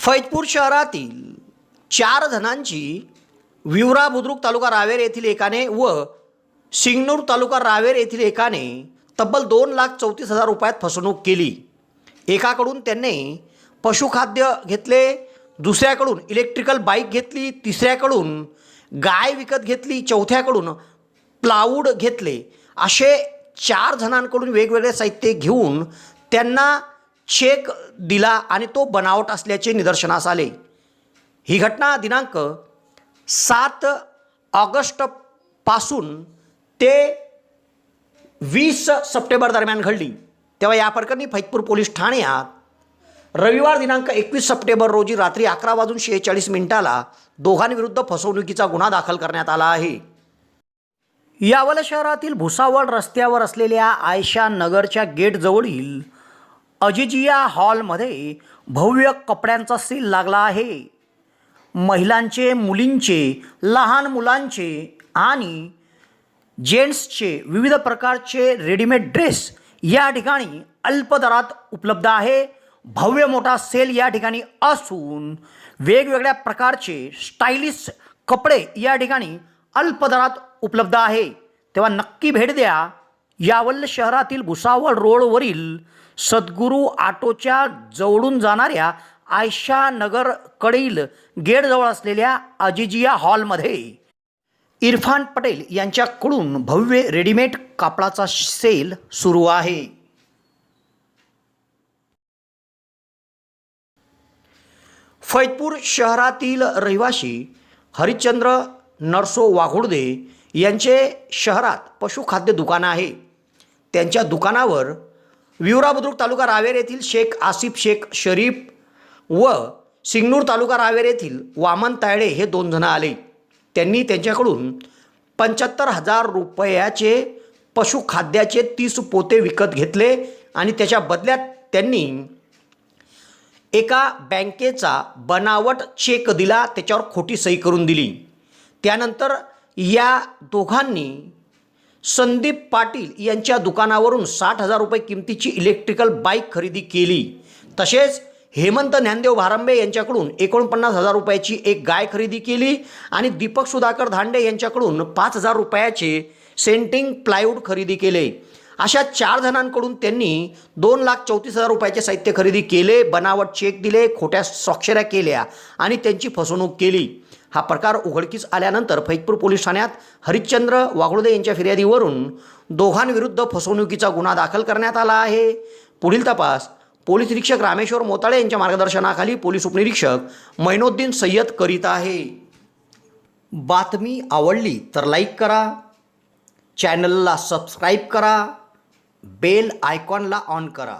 फैजपूर शहरातील चार जणांची विवरा बुद्रुक तालुका रावेर येथील एकाने व सिंगनूर तालुका रावेर येथील एकाने तब्बल दोन लाख चौतीस हजार रुपयात फसवणूक केली. एकाकडून त्यांनी पशुखाद्य घेतले दुसऱ्याकडून इलेक्ट्रिकल बाईक घेतली तिसऱ्याकडून गाय विकत घेतली चौथ्याकडून प्लाऊड घेतले. असे चार जणांकडून वेगवेगळे साहित्य घेऊन त्यांना चेक दिला आणि तो बनावट असल्याचे निदर्शनास आले. ही घटना दिनांक सात ऑगस्टपासून ते वीस सप्टेंबर दरम्यान घडली. तेव्हा या प्रकरणी फैजपूर पोलीस ठाण्यात रविवार दिनांक एकवीस सप्टेंबर रोजी रात्री अकरा वाजून शेहेचाळीस मिनिटाला दोघांविरुद्ध फसवणुकीचा गुन्हा दाखल करण्यात आला आहे. यावल शहरातील भुसावळ रस्त्यावर असलेल्या आयशा नगरच्या गेटजवळील अजिजिया हॉलमध्ये भव्य कपड्यांचा सेल लागला आहे. महिलांचे मुलींचे लहान मुलांचे आणि जेंट्सचे विविध प्रकारचे रेडीमेड ड्रेस या ठिकाणी अल्प दरात उपलब्ध आहे. भव्य मोठा सेल या ठिकाणी असून वेगवेगळ्या प्रकारचे स्टायलिश कपडे या ठिकाणी अल्प दरात उपलब्ध आहे. तेव्हा नक्की भेट द्या. यावल शहरातील भुसावळ रोडवरील सद्गुरू आटोच्या जवळून जाणाऱ्या आयशा नगरकडील गेटजवळ असलेल्या अजिजिया हॉलमध्ये इरफान पटेल यांच्याकडून भव्य रेडीमेड कापडाचा सेल सुरू आहे. फैजपूर शहरातील रहिवासी हरिश्चंद्र नरसो वाघोडदे यांचे शहरात पशुखाद्य दुकान आहे. त्यांच्या दुकानावर विवरा बुद्रुक तालुका रावेर येथील शेख आसिफ शेख शरीफ व सिंगनूर तालुका रावेर येथील वामन तायडे हे दोन जण आले. त्यांनी त्यांच्याकडून पंच्याहत्तर हजार रुपयाचे पशुखाद्याचे तीस पोते विकत घेतले आणि त्याच्या बदल्यात त्यांनी एका बँकेचा बनावट चेक दिला त्याच्यावर खोटी सही करून दिली. त्यानंतर या दोघांनी संदीप पाटील यांच्या दुकानावरून साठ हजार रुपये किमतीची इलेक्ट्रिकल बाईक खरेदी केली. तसेच हेमंत ज्ञानदेव भारंबे यांच्याकडून एकोणपन्नास हजार रुपयाची एक गाय खरेदी केली आणि दीपक सुधाकर धांडे यांच्याकडून पाच हजार रुपयाचे सेंटिंग प्लायवूड खरेदी केले. अशा चार जणांकडून त्यांनी दोन लाख चौतीस हजार रुपयाचे साहित्य खरेदी केले बनावट चेक दिले खोट्या स्वाक्षऱ्या केल्या आणि त्यांची फसवणूक केली. हा प्रकार उघडकीस आल्यानंतर फैजपूर पोलीस ठाण्यात हरिश्चंद्र वाघोळदे यांच्या फिर्यादीवरून दोघांविरुद्ध फसवणुकीचा गुन्हा दाखल करण्यात आला आहे. पुढील तपास पोलीस निरीक्षक रामेश्वर मोताळे यांच्या मार्गदर्शनाखाली पोलीस उपनिरीक्षक मैनोद्दीन सय्यद करीत आहे. बातमी आवडली तर लाईक करा चॅनलला सबस्क्राईब करा बेल आयकॉनला ऑन करा.